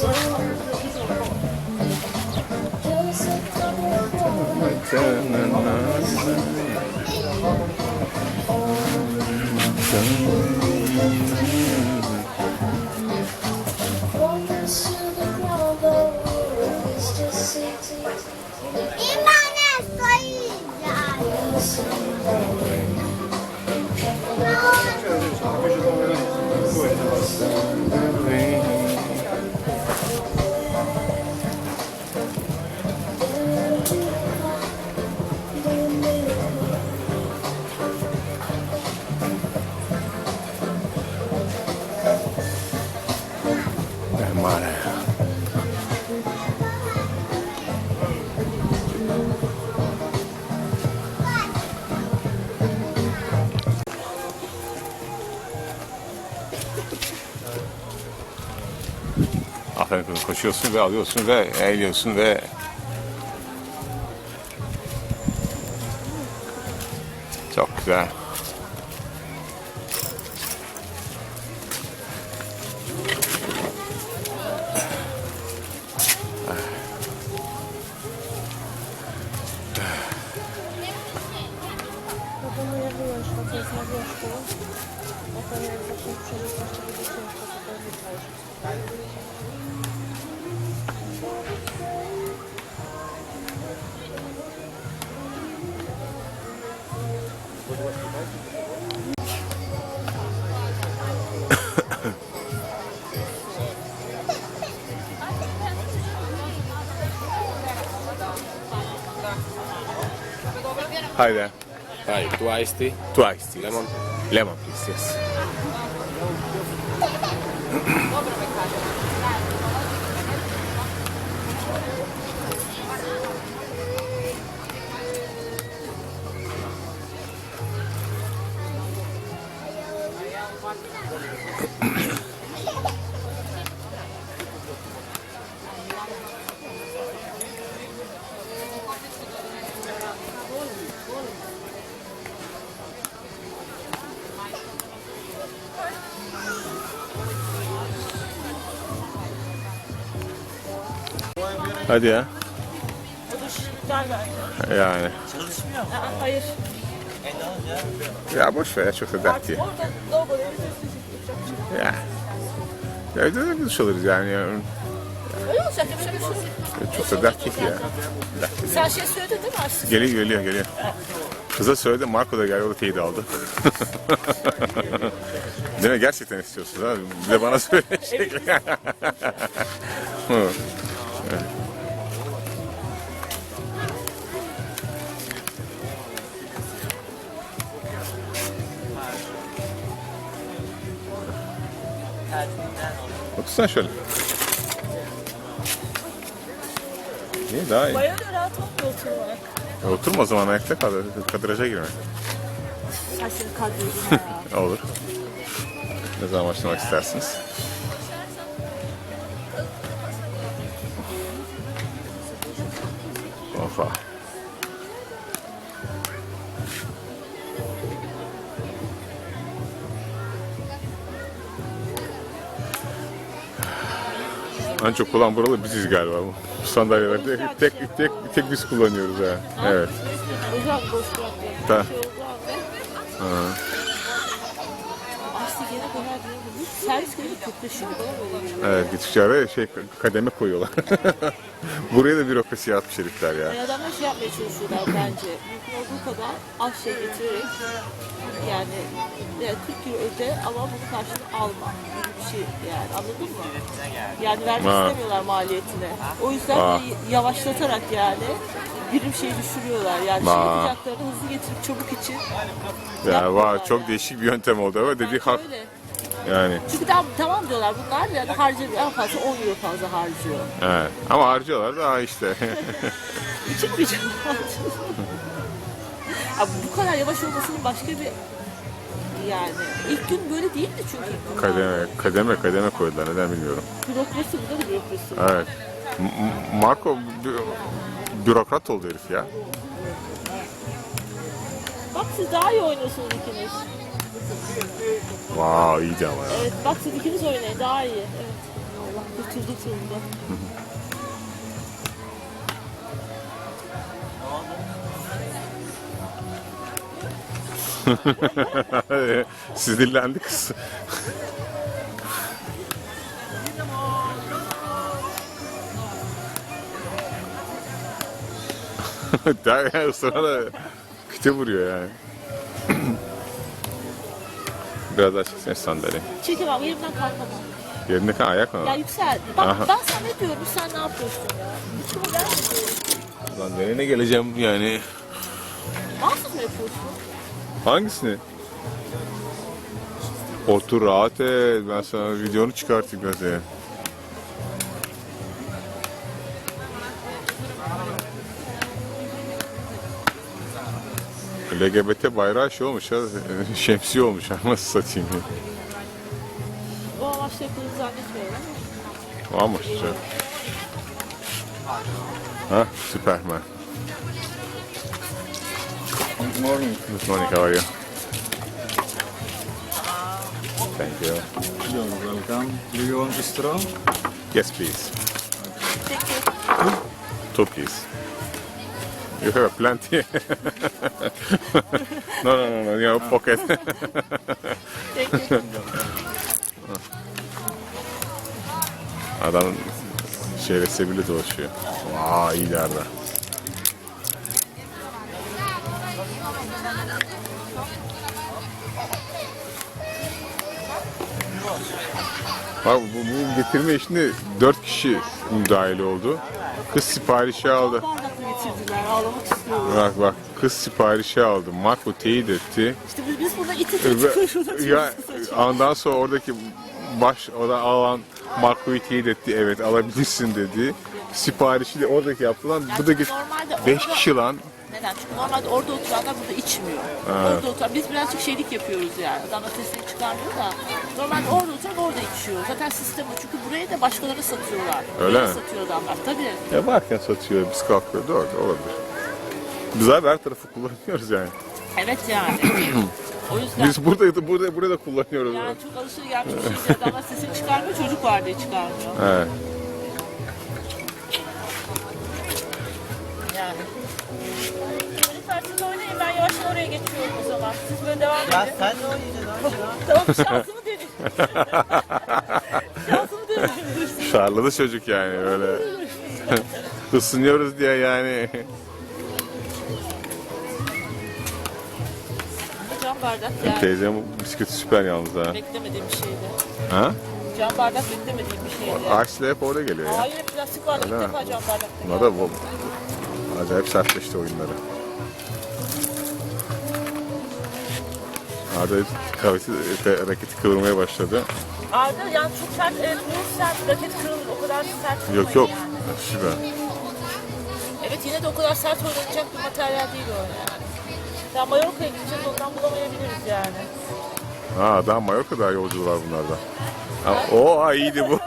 Peace. Aferin koşuyorsun ve alıyorsun ve eğiliyorsun ve çok güzel. Hi there. Hi, two iced tea. Two iced tea. Lemon. Lemon please, yes. Hadi ya. Yani. Hayır. Ya boş ver ya çok da dert değil. Orada bir sesli Ya. Ya evde de duş alırız yani. Öyle olacak. Yapacak bir şey. Çok da dert değil ya. Sen şey söyledin değil mi aşkım? Geliyor geliyor geliyor. Kıza söyledim Marco da geldi o da teyit aldı. Değil mi? Gerçekten istiyorsun ha? Bir de bana söyle. Hı. Otursana şöyle. İyi daha iyi. Bayağı da rahat olmuyor oturmak. E, oturma o zaman ayakta kal. Kadraja girme. Saçları kadroydu ya. Olur. Ne zaman başlamak istersiniz? Oha. En çok kullanan buralı biziz galiba bu. Sandalyelerde tek, tek, tek biz kullanıyoruz ha. Evet. Özel boş bırakıyor. Ta. Şey değil. Servis gibi. Evet, gittikçe araya şey kademe koyuyorlar. Buraya da bürokrasi atmış herifler ya. Yani adamlar şey yapmaya çalışıyorlar bence. Mümkün olduğu kadar az şey getirerek yani, yani 40 kilo öde ama bunu karşılığında alma gibi bir şey yani anladın mı? Yani vermek Ha. istemiyorlar maliyetine. O yüzden Ha. de yavaşlatarak yani birim şey düşürüyorlar. Yani şey Ha. yapacaklarını hızlı getirip çabuk için Ya var çok değişik bir yöntem oldu ama dediği hak Öyle. yani. Çünkü tamam, tamam diyorlar bunlar yani harcıyor en fazla 10 euro fazla harcıyor. Evet. Ama harcıyorlar da işte. Çıkmayacağım. Abi bu kadar yavaş olmasının başka bir yani ilk gün böyle değildi çünkü ilk gün. kademe kademe kademe koydular neden bilmiyorum. Bürokrasi bu da bürokrasi. Evet. M- Marco bü- bürokrat oldu herif ya. Bak siz daha iyi oynuyorsunuz ikiniz. Wow iyiydi ama ya. Evet bak siz ikiniz oynayın daha iyi. Evet. Allah Oturdu oturdu. Sinirlendi kız. Daha yani ısrarla küte vuruyor yani. Biraz daha çeksene sandalye. Çekemem yerimden kalkamam. Yerinde kal ayak mı? Ya yükseldi. Bak Aha. ben sana ne diyorum sen ne yapıyorsun ya? Hiç kıvır gelmiyor. Lan nereye geleceğim yani? Mahsus mu yapıyorsun? Hangisini? Otur rahat et. Ben sana videonu çıkartayım gazeteye. LGBT bayrağı şey olmuş ha, şemsiye olmuş ha, nasıl satayım ya. O amaçla yapıldığını zannetmiyorum ama. Ama işte. Ha, Superman. Good morning. Good morning, how are you? Thank you. You're welcome. Do you want a straw? Yes, please. Peki. Two, please. You have plenty. no, no, no, no, in your pocket. Thank you. Adam şey resebili dolaşıyor. Vay iyi yerde. Bak bu, bu getirme işinde dört kişi müdahil oldu. Kız siparişi aldı. Bardakla getirdiler. Ağlamak istiyorum. Bak bak kız siparişi aldı. Marco teyit etti. İşte biz, biz burada iti Ve- iti ya ondan sonra oradaki baş oda alan Marco'yu teyit etti. Evet alabilirsin dedi. Siparişi de oradaki yaptı lan. Bu da git Normalde 5 orada- kişi lan. Neden? Çünkü normalde orada oturanlar burada içmiyor. Orada oturan, biz birazcık şeylik yapıyoruz yani. Adam da sesini çıkarmıyor da. Normalde orada oturan orada içiyor. Zaten sistem o. Çünkü burayı da başkaları satıyorlar. Öyle Burayı mi? satıyor adamlar. Tabii. Ya varken satıyor biz kalkıyor. Doğru olabilir. Biz abi her tarafı kullanıyoruz yani. Evet yani. o yüzden. Biz burada burada burada kullanıyoruz. Yani çok alışır gelmiş bir şey. Adamlar sesini çıkarmıyor. Çocuk var diye çıkarmıyor. Evet. Çocuklar siz oynayın. Ben yavaştan oraya geçiyorum o zaman. Siz böyle devam edin. Ya sen ne oynayacaksın? Tamam şansımı deneyim. şansımı deneyim. Şarladı çocuk yani öyle. Isınıyoruz diye yani. Cam bardak yani. Teyzem bisikleti süper yalnız ha. Beklemediğim bir şeydi. Ha? Cam bardak beklemediğim bir şeydi. Ağaçla hep orada geliyor ya. Hayır plastik bardak ilk Öyle mi? defa cam bardak. Bunlar da bu. Acayip sertleşti oyunları. Arda kavisi, raketi kıvırmaya başladı. Arda yani çok sert, evet bu sert, raket kırılır. O kadar sert Yok yok. Yani. Süper. Evet yine de o kadar sert oynanacak bir materyal değil o yani. Ya Mallorca'ya gideceğiz ondan bulamayabiliriz yani. Ha daha Mallorca'da yolcu var bunlarda. Ha, o ha, iyiydi bu.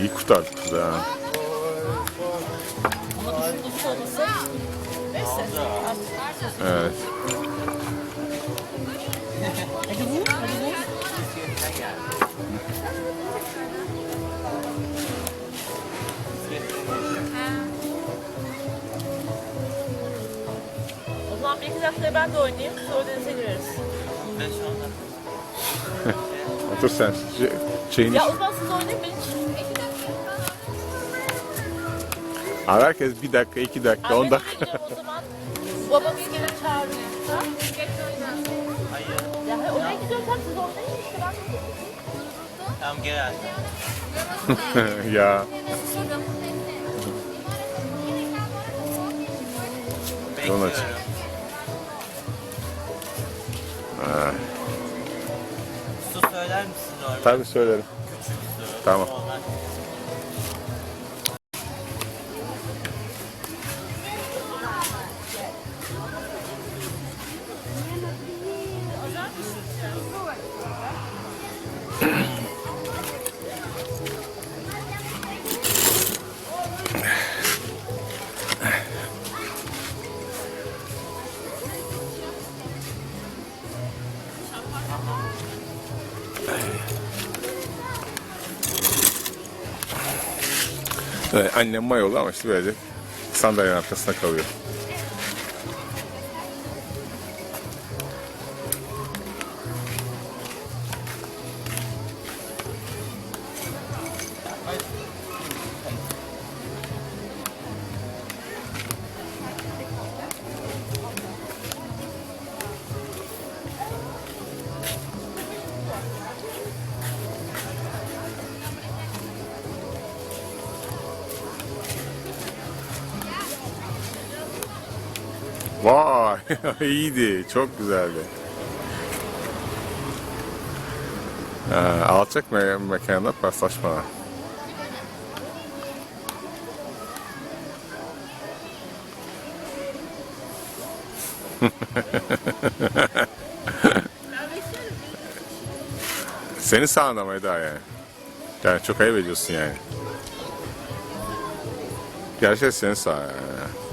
İyi kurtardık kızı ha. Neyse. Evet. O zaman bir iki dakikaya ben de oynayayım, sonra denize gireriz. Ben şu anda. Otur sen. Şey- Şeyini... Ya o zaman siz oynayın, ben hiç... Abi herkes bir dakika, iki dakika, on dakika. o zaman. Babamız gelir çağırırsa. Hayır. Ya oraya siz işte ben Tamam gel ya. Bekliyorum. Su söyler misin normal? Tabii söylerim. Su. Tamam. Annem mayolu ama işte böyle sandalyenin arkasında kalıyor. iyiydi. Çok güzeldi. Ha, alçak me mekanda paslaşma. Seni sağlamayı daha yani. Yani çok ayıp ediyorsun yani. Gerçekten seni sağ yani.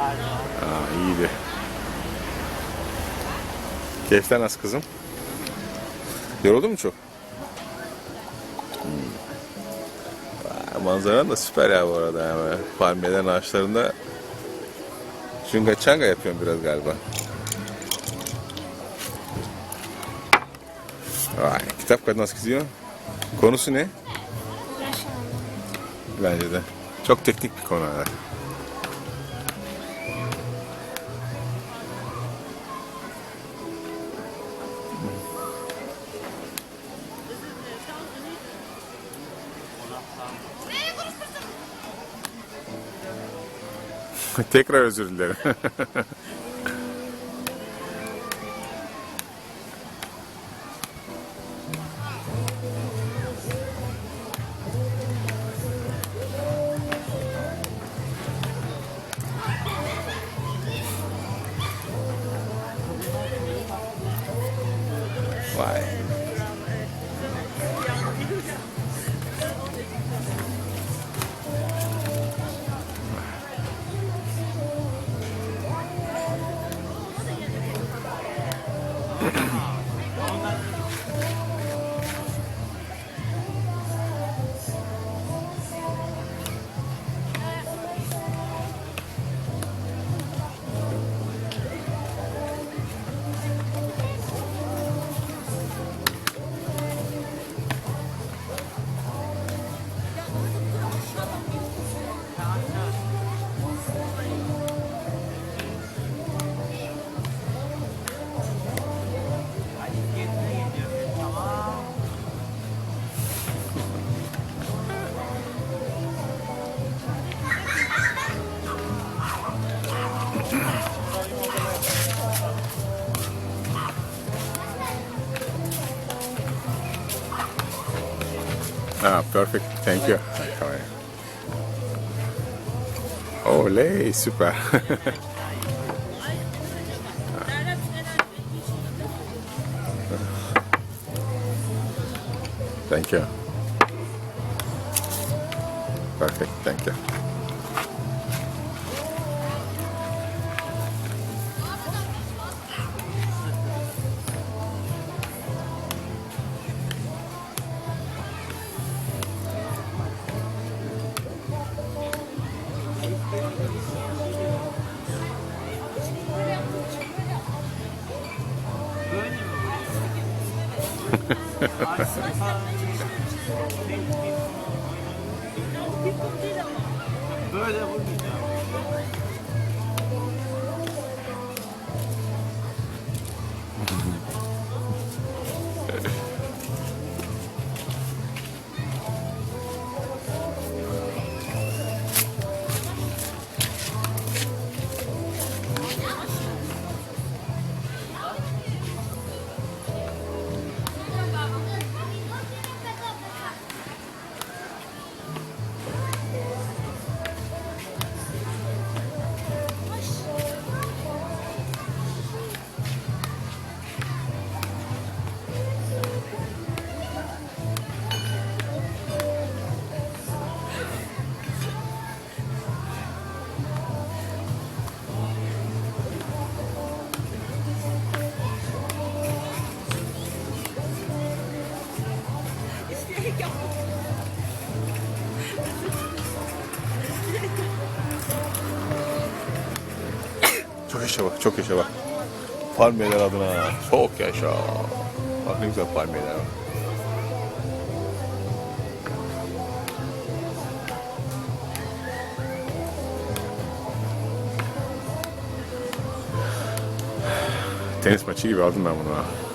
Aa, iyiydi. Keyifler nasıl kızım? Yoruldun mu çok? Hmm. Manzaran da süper ya bu arada. Yani. Palmiyelerin ağaçlarında Şunga çanga yapıyorum biraz galiba. Vay, kitap kadar nasıl gidiyor? Konusu ne? Bence de. Çok teknik bir konu. evet. Tekrar özür dilerim. perfect. Thank you. Oley, süper. Thank you. Perfect. Thank you. Böyle vurmayacağım. Çok yaşa bak. Palmiyeler adına çok yaşa. Bak ne güzel palmiyeler var. Tenis maçı gibi aldım ben bunu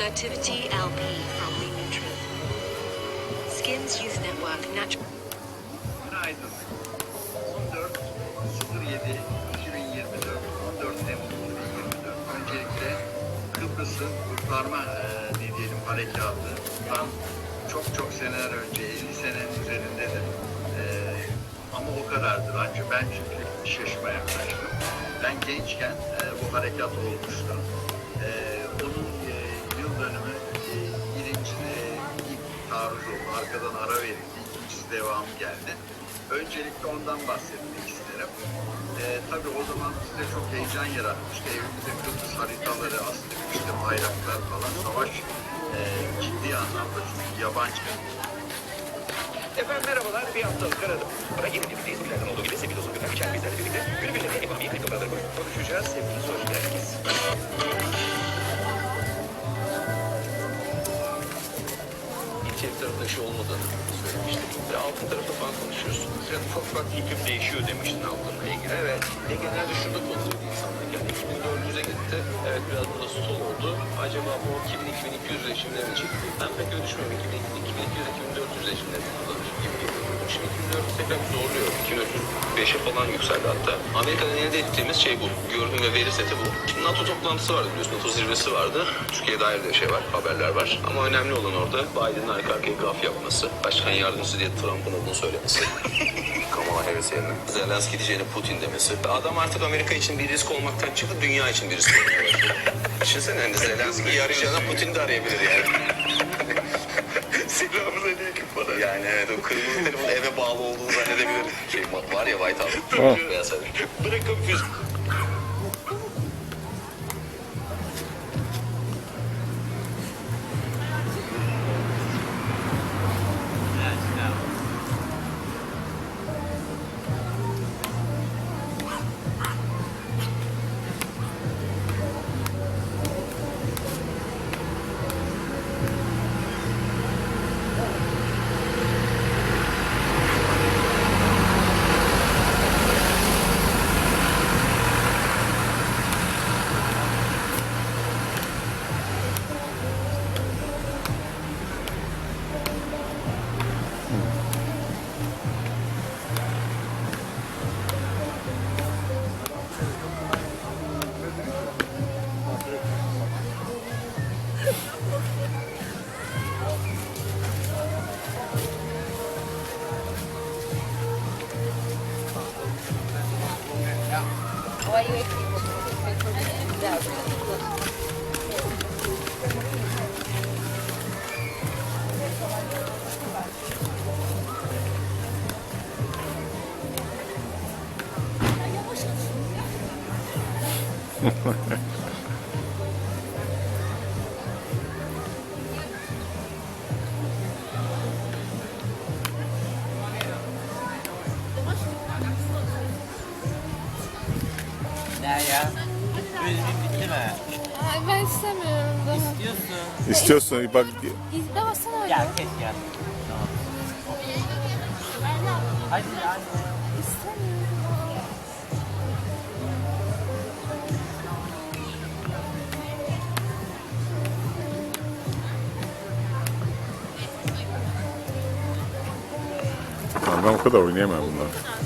Certivity LP from the Neutral. Skins Youth Network Natural. Günaydın. 14 07 2024 14 Temmuz 2024 Öncelikle Kıbrıs'ın kurtarma e, ne diyelim harekatından çok çok seneler önce 50 senenin üzerindedir. E, ama o kadardır ancak ben çünkü iş yaşıma yaklaştım. Ben gençken e, bu harekat olmuştu. E, Arkadan ara verildi. İkincisi devamı geldi. Öncelikle ondan bahsetmek isterim. E, tabii o zaman bizde çok heyecan yaratmıştı. Evimizde Kıbrıs haritaları astık, işte bayraklar falan. Savaş e, ciddi anlamda çünkü yabancı Efendim merhabalar, bir haftalık aradım. Bana yeni bir tezgahlardan olduğu gibi Uzun Gökhan Biçer bizlerle birlikte günümüzde ekonomi kriptoları konuşacağız. Hepiniz hoş geldiniz. Tarafında şey olmadığını söylemiştik. Ve altın tarafta falan konuşuyoruz. Sen ufak ufak hüküm değişiyor demiştin altınla ilgili. Evet. Ne genelde şurada kontrol insanlar. Yani 2400'e gitti. Evet biraz burada stol oldu. Acaba bu 2000-2200 rejimlerini çekti. Ben pek öyle düşünmüyorum. 2200-2400 rejimlerini kullanır gibi geliyor. Şimdi 2400 tekrar bir zorluyor. 2405'e falan yükseldi hatta. Amerika'dan elde ettiğimiz şey bu. Gördüğüm ve veri seti bu. Şimdi NATO toplantısı vardı biliyorsun. NATO zirvesi vardı. Türkiye'ye dair de şey var, haberler var. Ama önemli olan orada Biden'ın arka arkaya gaf yapması. Başkan yardımcısı diye Trump'ın adını söylemesi. Kamala Harris yerine. Zelenski diyeceğine Putin demesi. Adam artık Amerika için bir risk olmaktan çıktı, dünya için bir risk olmaya başladı. Düşünsene hani Zelenski'yi arayacağına Putin de arayabilir yani. Yani evet o kırmızı telefon eve bağlı olduğunu zannedebilir. Şey var ya White House. Bırakın füze. Derya. Bölümün bitti mi? Ay ben istemiyorum daha. İstiyorsun. İstiyorsun bak İzle baksana öyle. Gel kes gel. Tamam. Hadi anne. O kadar oynayamam bunlar.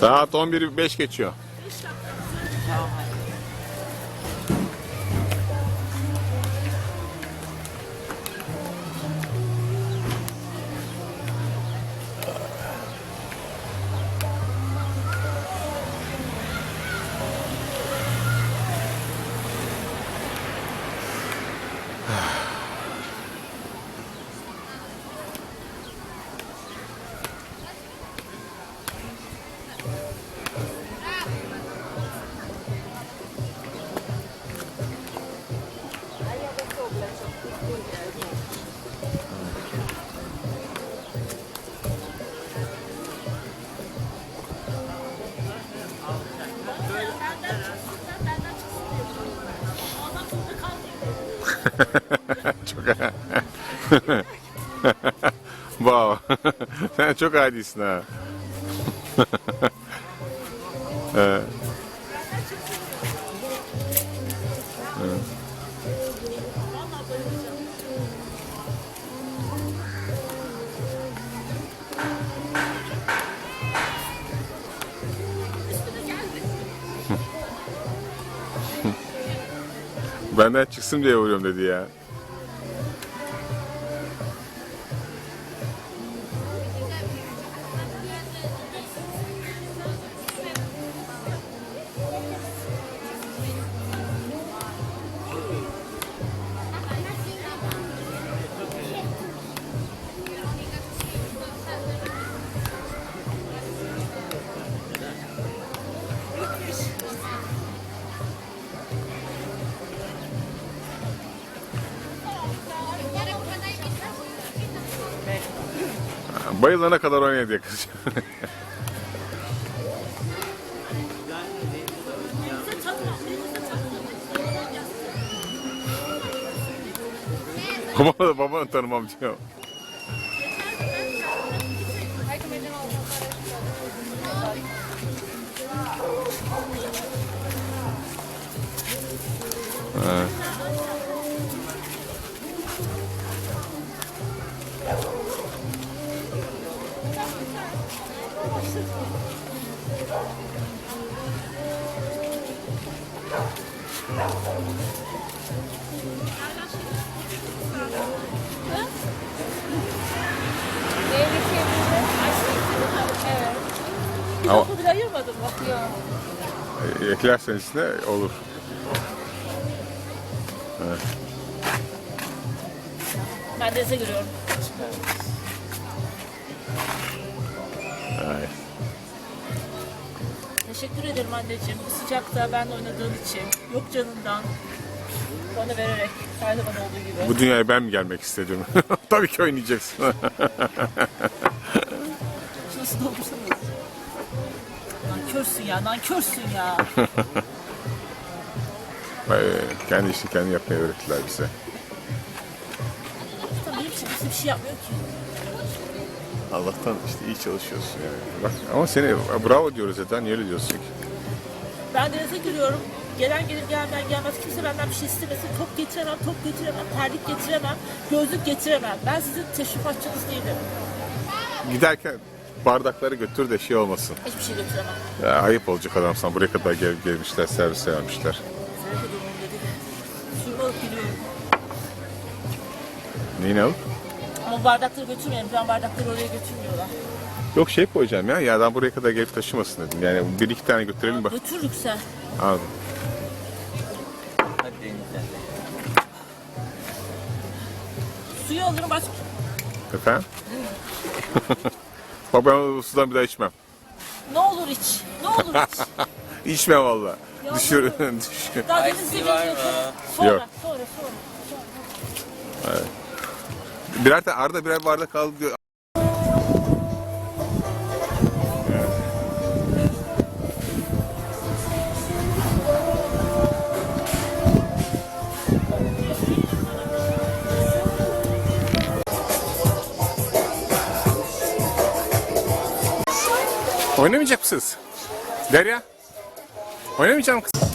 Saat 11.05 geçiyor. çok wow. Sen çok adisin ha. Benden çıksın diye vuruyorum dedi ya. Bayılana kadar oynaya diye kız. Baba da babanı tanımam diyor. Neyli Yok. E, Eklersen içine olur. Ben denize giriyorum. Teşekkür ederim anneciğim. Bu sıcakta benle oynadığın için. Yok canından. Bana vererek. Her zaman olduğu gibi. Bu dünyaya ben mi gelmek istedim? Tabii ki oynayacaksın. Şurası doldursanız. Nankörsün ya, nankörsün ya. Kendi işini kendi yapmayı öğrettiler bize. Tabii için kimse bir şey yapmıyor ki. Allah'tan işte iyi çalışıyorsun yani. Bak, ama seni bravo diyoruz zaten. Niye öyle diyorsun ki? Ben denize giriyorum. Gelen gelir gelmeyen gelmez. Kimse benden bir şey istemesin. Top getiremem, top getiremem, terlik getiremem, gözlük getiremem. Ben sizin teşrifatçınız değilim. Giderken bardakları götür de şey olmasın. Hiçbir şey götüremem. Ya, ayıp olacak adam sana. Buraya kadar gel, gelmişler, servis vermişler. Suyumu alıp gidiyorum. Neyini alıp? Ama bardakları götürmeyelim. Ben bardakları oraya götürmüyorlar. Yok şey koyacağım ya. Ya adam buraya kadar gelip taşımasın dedim. Yani bir iki tane götürelim bak. Götürürük sen. Anladım. Hadi denize. Suyu alırım başka. Efendim? bak ben o sudan bir daha içmem. Ne olur iç. Ne olur iç. İçmem valla. Ya Düşür, düşür. Daha Ay, denizde var mı? Sonra, Yok. sonra, sonra. Birer tane Arda birer bardak aldı Oynamayacak mısınız? Derya? Oynamayacak mısın?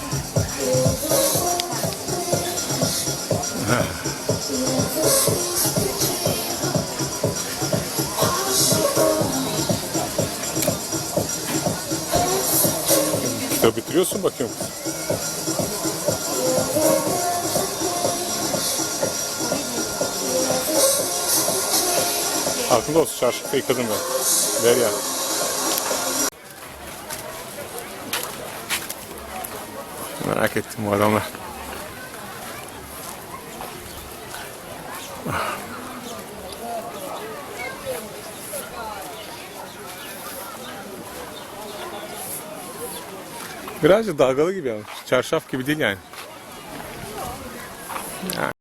Ya bitiriyorsun bakıyorum. Aklında olsun çarşafta yıkadım ben. Ver ya. Merak ettim bu adamlar. Birazcık dalgalı gibi yani. Çarşaf gibi değil yani.